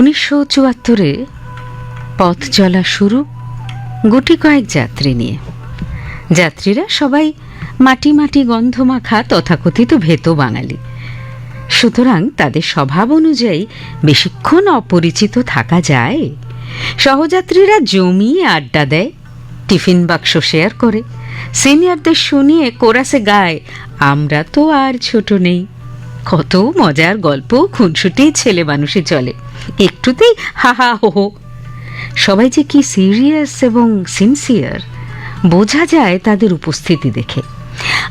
উনিশশো চুয়াত্তরে পথ চলা শুরু গুটি কয়েক যাত্রী নিয়ে। যাত্রীরা সবাই মাটি মাটি গন্ধ মাখা তথাকথিত ভেত বাঙালি। সুতরাং তাদের স্বভাব অনুযায়ী বেশিক্ষণ অপরিচিত থাকা যায়। সহযাত্রীরা জমিয়ে আড্ডা দেয়, টিফিন বাক্স শেয়ার করে, সিনিয়রদের শুনিয়ে কোরাসে গায়, আমরা তো আর ছোট নেই। কত মজার গল্প খুনসুটি ছেলে মানুষই চলে। একটুতেই হা হা হো হো। সবাই যে কি সিরিয়াস এবং সিনসিয়ার, বোঝা যায় তাদের উপস্থিতি দেখে।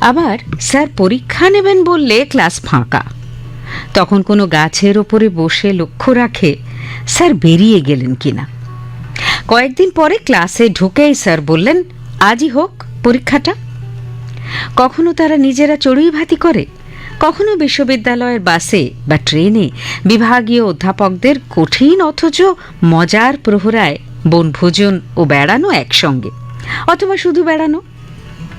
আবার স্যার পরীক্ষা নেবেন বললে ক্লাস ফাঁকা। তখন কোনো গাছের ওপরে বসে লক্ষ্য রাখে স্যার বেরিয়ে গেলেন কিনা। কয়েকদিন পরে ক্লাসে ঢুকেই স্যার বললেন, আজই হোক পরীক্ষাটা। কখনো তারা নিজেরা চড়ুই ভাতি করে? কখনো বিশ্ববিদ্যালয়ের বাসে বা ট্রেনে বিভাগীয় অধ্যাপকদের কঠিন অথচ মজার প্রহরায় বনভোজন ও বেড়ানো একসঙ্গে। অথবা শুধু বেড়ানো?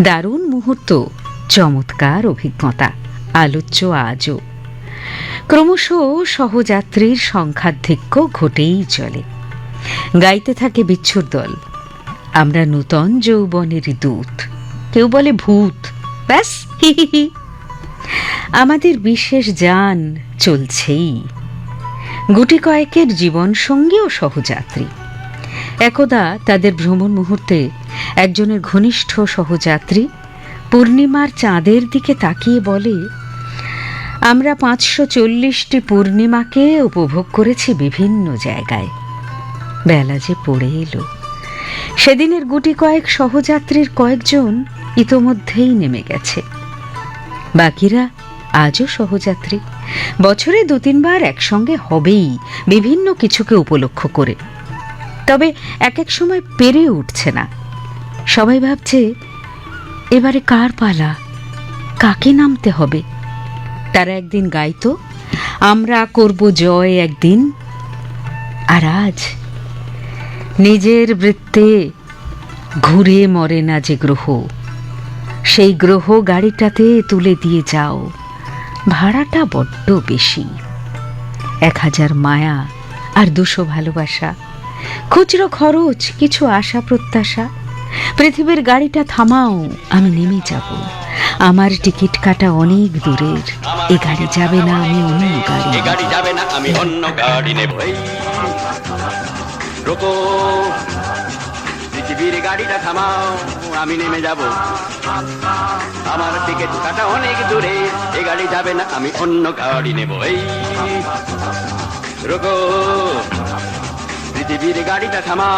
দারুণ মুহূর্ত, চমৎকার অভিজ্ঞতা, আলোচ্য আজও। ক্রমশ সহযাত্রীর সংখ্যাধিক্য ঘটেই চলে। গাইতে থাকে বিচ্ছুর দল। আমরা নূতন যৌবনের দূত। কেউ বলে ভূত। ব্যাস, হি হি হি। আমাদের বিশেষ যান চলছেই। গুটি কয়েকের জীবন সঙ্গী ও সহযাত্রী। একদা তাদের ভ্রমণ মুহূর্তে একজনের ঘনিষ্ঠ সহযাত্রী পূর্ণিমার চাঁদের দিকে তাকিয়ে বলে, আমরা পাঁচশো চল্লিশটি পূর্ণিমাকে উপভোগ করেছি বিভিন্ন জায়গায় বেলা যে পড়ে এলো। সেদিনের গুটি কয়েক সহযাত্রীর কয়েকজন ইতোমধ্যেই নেমে গেছে। বাকিরা আজও সহযাত্রী। বছরে দু তিনবার একসঙ্গে হবেই, বিভিন্ন কিছুকে উপলক্ষ করে। তবে এক এক সময় পেরে উঠছে না। সবাই ভাবছে, এবারে কার পালা? কাকে নামতে হবে? তারা একদিন গাইতো, আমরা করব জয় একদিন। আর আজ, নিজের বৃত্তে ঘুরে মরে না যে গ্রহ। সেই গ্রহ গাড়িটাতে তুলে দিয়ে যাও। ভাড়াটা বড্ড বেশি। এক হাজার মায়া আর দুশো ভালোবাসা খুচরো খরচ কিছু আশা প্রত্যাশা। পৃথিবীর গাড়িটা থামাও আমি নেমে যাব। আমার টিকিট কাটা অনেক দূরের এ গাড়ি যাবে না আমি অন্য গাড়ি গাড়ি যাবে না আমি অন্য গাড়ি নেব। পৃথিবীর গাড়িটা থামাও, আমি নেমে যাব। আমার টিকিট কাটা অনেক দূরে এই গাড়ি যাবে না, আমি অন্য গাড়ি নেব। এই রোগ পৃথিবীর গাড়িটা থামা